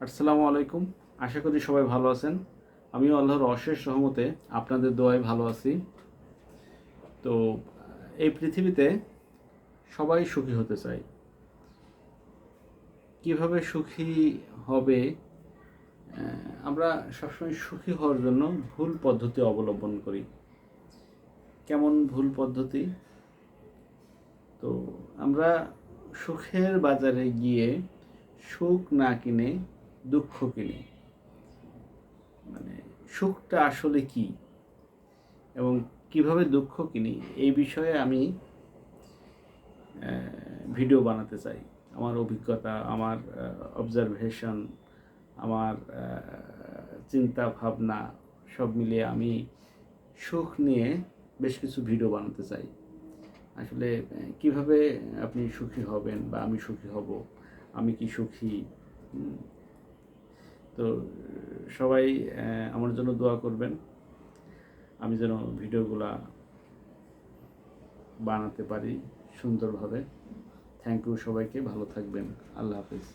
আসসালামু আলাইকুম। আশা করি সবাই ভালো আছেন। আমিও আল্লাহর অশেষ রহমতে আপনাদের দোয়ায় ভালো আছি। তো, এই পৃথিবীতে সবাই সুখী হতে চায়। কীভাবে সুখী হবে? আমরা সবসময় সুখী হওয়ার জন্য ভুল পদ্ধতি অবলম্বন করি। কেমন ভুল পদ্ধতি? তো, আমরা সুখের বাজারে গিয়ে সুখ না কিনে দুঃখ কিনি মানে সুখটা আসলে কি? এবং কীভাবে দুঃখ কিনি এই বিষয়ে আমি ভিডিও বানাতে চাই। আমার অভিজ্ঞতা, আমার অবজারভেশন আমার চিন্তা ভাবনা, সব মিলিয়ে আমি সুখ নিয়ে বেশ কিছু ভিডিও বানাতে চাই। আসলে কীভাবে আপনি সুখী হবেন বা আমি সুখী হব? আমি কি সুখী। তো সবাই আমার জন্য দোয়া করবেন। আমি যেন ভিডিওগুলা বানাতে পারি সুন্দরভাবে। থ্যাংক ইউ সবাইকে, ভালো থাকবেন। আল্লাহ হাফিজ।